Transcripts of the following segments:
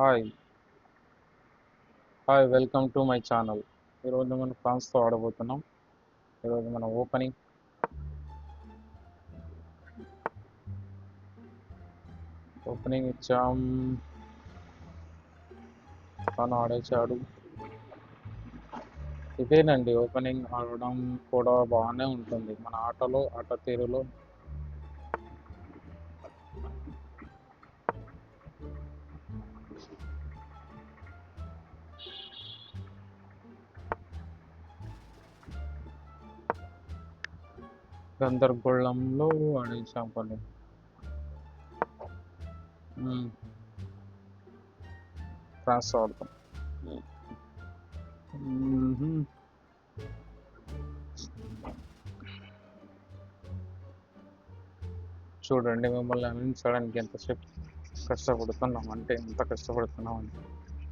Hi hi welcome to my channel ఈరోజు మనం ఫ్రాన్స్తో ఆడబోతున్నాం. ఈరోజు మన ఓపెనింగ్. ఓపెనింగ్ ఇచ్చాం. తను ఆడేశాడు. ఇదేనండి ఓపెనింగ్ ఆడడం కూడా బాగానే ఉంటుంది. మన ఆటలో ఆట తీరులో. గందరగోళంలో ఆడేసాం కొన్ని క్రాస్ ఆడతాం చూడండి మిమ్మల్ని అందించడానికి ఎంతసేపు కష్టపడుతున్నాం అంటే ఎంత కష్టపడుతున్నాం అంటే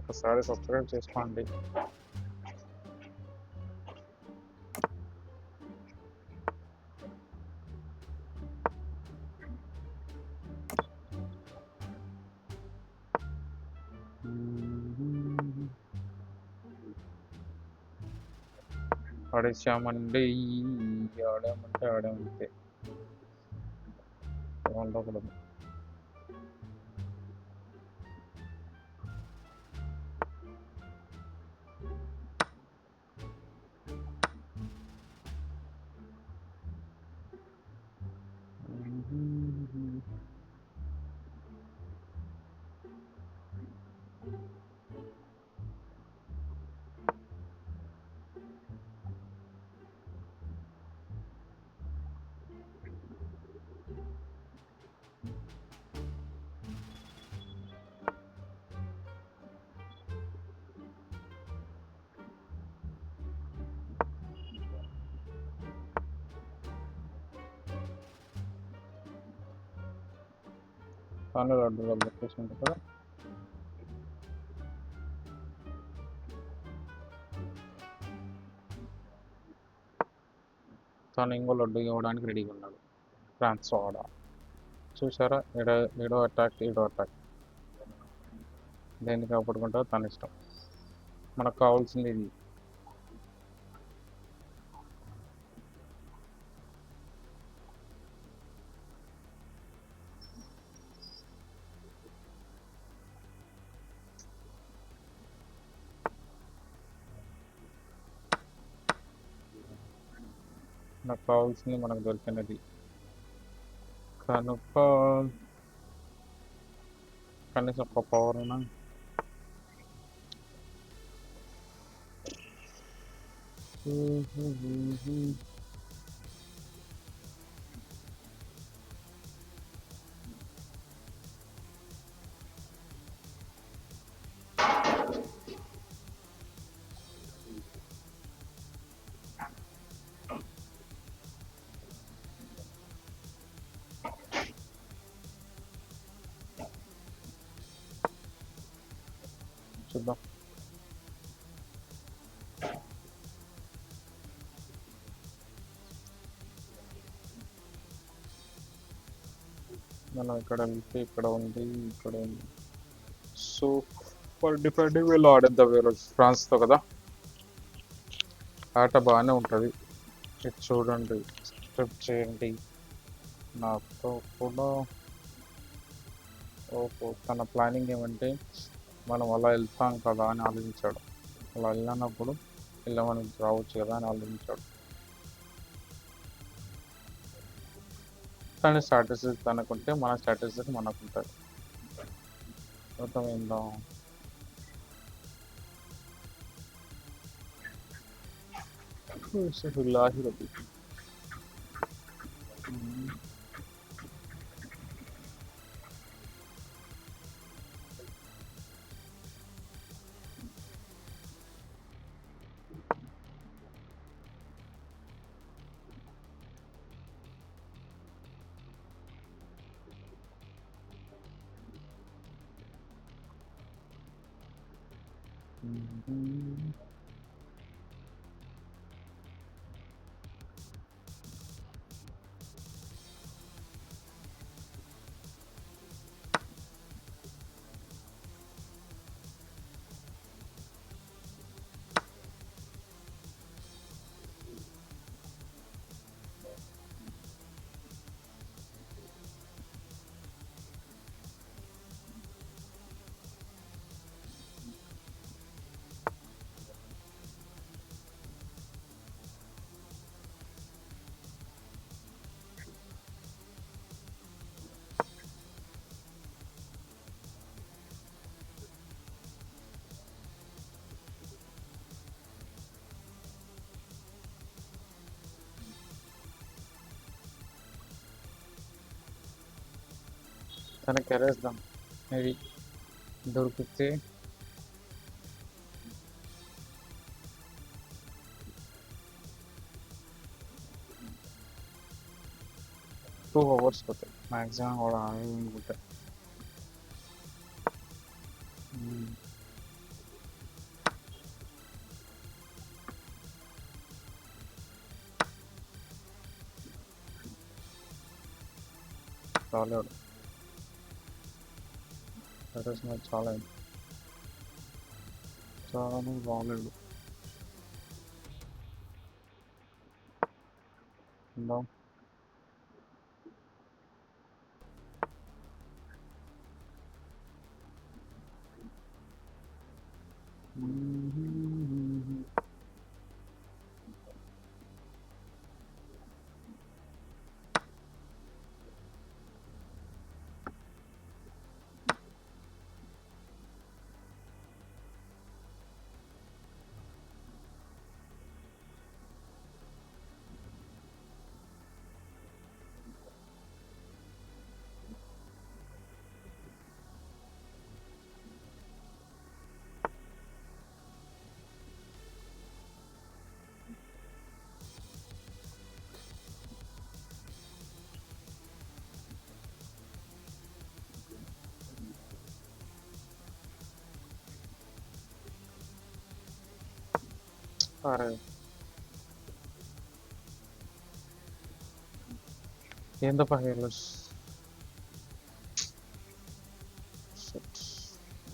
ఒకసారి సబ్స్క్రైబ్ చేసుకోండి. அடைச்சாமண்டை ஆடாமண்டை ஆடாமண்டே ரொம்ப குழம்பு Mm-hmm. కానీ లడ్డూలో పెట్టేసి ఉంటుంది కదా. తను ఇంకో లడ్డు ఇవ్వడానికి రెడీగా ఉన్నాడు. ఫ్రాన్స్ వాడ చూసారా? ఏడో ఏడో అటాక్ ఏడో అటాక్ దేనికి కాపాడుకుంటారో తన ఇష్టం. మనకు కావాల్సింది ఇది. కావాల్సింది మనకు దొరికినది కనుక కనీసం ఒక పవర్ అయినా చూద్దాం మనం ఇక్కడ వెళ్తే ఇక్కడ ఉంది ఇక్కడ ఉంది. సో ఫర్ డిపెండింగ్ వీళ్ళు ఆడేద్దాం ఈరోజు ఫ్రాన్స్తో కదా? ఆట బాగానే ఉంటుంది. ఇది చూడండి సబ్స్క్రైబ్ చేయండి. నాతో కూడా ఓహో తన ప్లానింగ్ ఏమంటే మనం అలా వెళ్తాం కదా అని ఆలోచించాడు. అలా వెళ్ళినప్పుడు ఇలా మనం రావచ్చు కదా అని ఆలోచించాడు. తన స్టాటసెస్ తనకుంటే మన స్టాటసెస్ మనకు ఉంటాయి అర్థమైందా hmm, బిస్మిల్లాహిర్ Mm-hmm. gonna caress them. Maybe. Dur gitti. Two hours but maximum or I'm good. Mm. Solid. చాలా నాకు చాలా రాలేడు ఉందాం అరే ఏందప్పా హేర్లెస్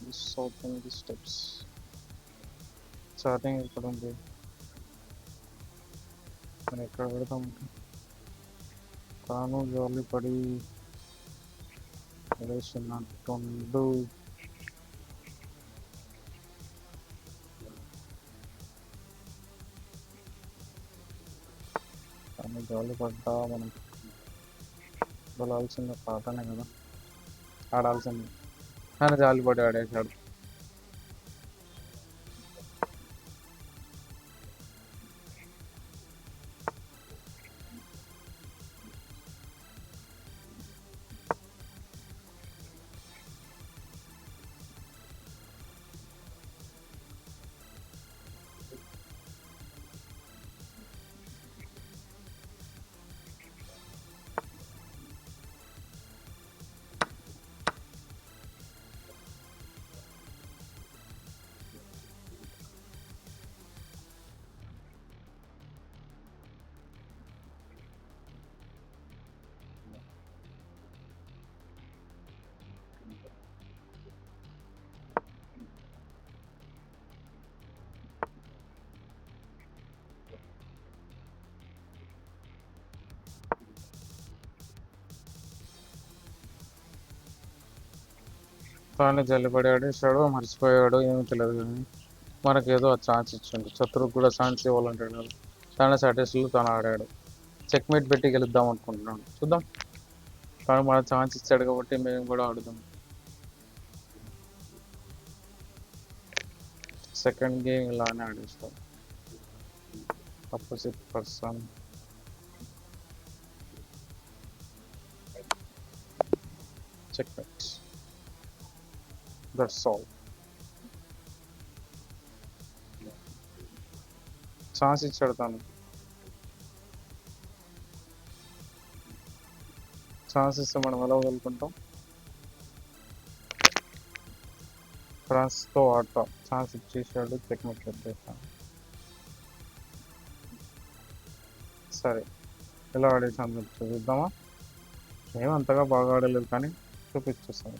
మిస్ అవుతుంది స్టెప్స్ స్టార్టింగ్ ఇక్కడ ఉంది మనం ఎక్కడ పెడతాం తాను జాలి పడి వేసినట్టుండు జాలి పడ్డా మనం? బలాల్సింది పాటనే కదా. ఆడాల్సింది. కానీ జాలి పడి ఆడేశాడు. తాను జల్లిపడాడు ఆడేశాడు మర్చిపోయాడు ఏమీ తెలియదు కానీ మనకి ఏదో ఛాన్స్ ఇచ్చిండు. శత్రువుకు కూడా ఛాన్స్ ఇవ్వాలంటున్నాడు. తన సాటిస్లో తను ఆడాడు. చెక్ మీట్ పెట్టి గెలుద్దాం అనుకుంటున్నాడు. చూద్దాం. తను మన ఛాన్స్ ఇచ్చాడు కాబట్టి మేము కూడా ఆడుదాం. సెకండ్ గేమ్ ఇలానే ఆడిస్తాం. Opposite person checkmate that's all chance ఇచ్చాడు తను ఛాన్స్ ఇస్తే మనం ఎలా వదులుకుంటాం ఫ్రాన్స్తో ఆడతాం ఛాన్స్ ఇచ్చేసాడు చెక్మెట్ చేస్తాం సరే ఎలా ఆడేసాను చూపిద్దామా చూద్దామా? అంతగా బాగా ఆడలేదు కానీ చూపించేస్తాను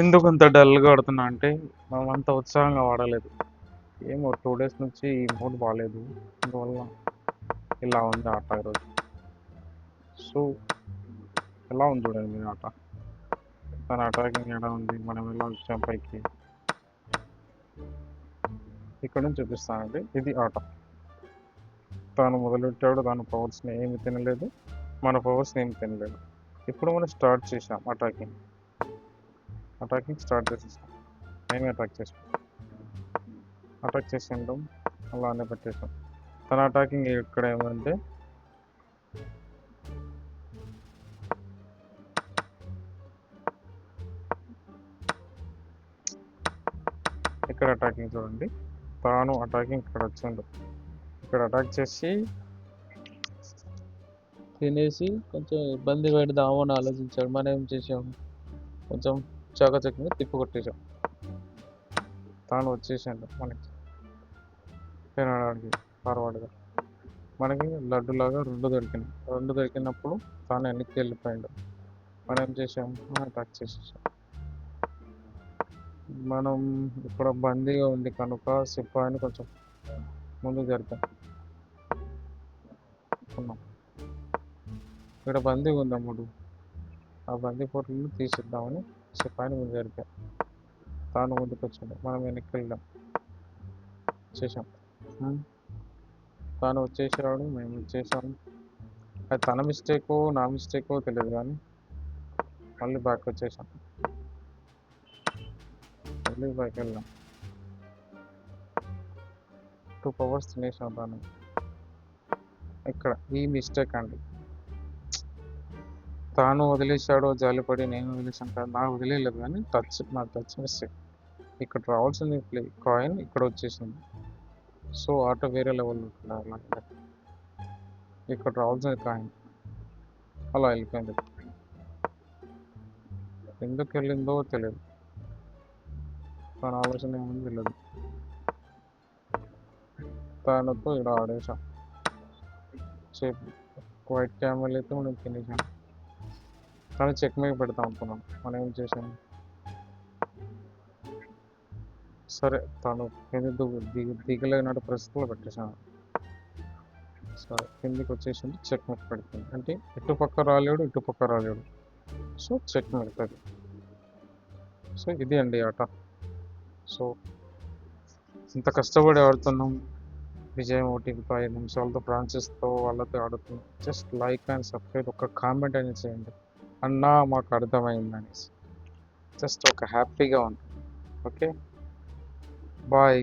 ఎందుకు అంత డల్గా ఆడుతున్నా అంటే మనం అంత ఉత్సాహంగా ఆడలేదు. ఏమో టూ డేస్ నుంచి ఈ మూడ్ బాగాలేదు అందువల్ల ఇలా ఉంది ఆట ఈరోజు. సో ఎలా ఉంది చూడండి మీ ఆట? తన అటాకింగ్ ఎలా ఉంది? మనం ఎలా వచ్చాం పైకి? ఇక్కడ నుంచి చూపిస్తానండి. ఇది ఆట. తాను మొదలెట్టాడు తన పవర్స్ని ఏమి తినలేదు. మన పవర్స్ని ఏమి తినలేదు. ఇప్పుడు మనం స్టార్ట్ చేసాం అటాకింగ్ అటాకింగ్ స్టార్ట్ చేసేసాం మేమే అటాక్ చేసాం. అటాక్ చేసి అలానే పెట్టేసాం. తన అటాకింగ్ ఇక్కడ ఏమంటే ఇక్కడ అటాకింగ్ చూడండి. తాను అటాకింగ్ ఇక్కడ వచ్చిండు. ఇక్కడ అటాక్ చేసి తినేసి కొంచెం ఇబ్బంది పెడదాము అని ఆలోచించాడు. మనం ఏం చేసాము? కొంచెం చాకచక్యంగా తిప్పు కొట్టేసాం తాను వచ్చేసిండు మనకి. తినడానికి ఫార్వర్డ్గా. మనకి లడ్డులాగా రెండు దొరికినాయి. రెండు దొరికినప్పుడు తాను వెనక్కి వెళ్ళిపోయాడు. మనం ఏం చేసాం? అటాక్ చేసేసాం. మనం ఇక్కడ బందీగా ఉంది కనుక సిపాయిని కొంచెం ముందు జరిపాం. ఉన్నాం. ఇక్కడ బందీగా ఉంది అమ్ముడు ఆ బందీ ఫోటోలు తీసిద్దామని సిపాయిని ముందు జరిపాం తాను ముందుకు వచ్చాడు. మనం వెనక్కి వెళ్ళాం. చేసాం. తాను వచ్చేసాడు మేము వచ్చేసాం అది తన మిస్టేకో నా మిస్టేకో తెలియదు కానీ మళ్ళీ బ్యాక్ వచ్చేసాం. మళ్ళీ బ్యాక్ వెళ్ళాం. టూ పవర్స్ తినేసాం తాను. ఇక్కడ ఈ మిస్టేక్ అండి. తాను వదిలేశాడో జాలిపడి నేను వదిలేసాను నాకు వదిలేదు కానీ టచ్ నా టచ్ మిస్టేక్ ఇక్కడ రావాల్సింది ప్లే కాయిన్ ఇక్కడ వచ్చేసింది. సో ఆటో వేరే లెవెల్ ఇక్కడ రావాల్సింది కాయిన్ అలా వెళ్ళిపోయింది. ఎందుకు వెళ్ళిందో తెలియదు. తన ఆలోచన ఏముంది తెలియదు. తనతో ఇక్కడ ఆడేసాం చేపు వైట్ క్యామెల్ అయితే మనం తినేసాం కానీ చెక్ మీద పెడతాం అనుకున్నాం. మనం ఏం చేసాం? సరే తను కింది దిగు- దిగలేనట్టు పరిస్థితుల్లో పెట్టేశాను సరే కిందికి వచ్చేసింది చెక్ మీద పెడుతుంది. అంటే ఇటు పక్క రాలేడు ఇటు పక్క రాలేడు. సో చెక్ పెడుతుంది సో ఇది అండి ఆట. సో ఇంత కష్టపడి ఆడుతున్నాం. విజయం ఒకటికి ఐదు నిమిషాలతో బ్రాంచెస్తో వాళ్ళతో ఆడుతున్నాం. Just like and subscribe. ఒక కామెంట్ అనేది చేయండి. అన్నా మాకు అర్థమైంది అనేసి జస్ట్ ఒక హ్యాపీగా ఉంటుంది ఓకే? బాయ్.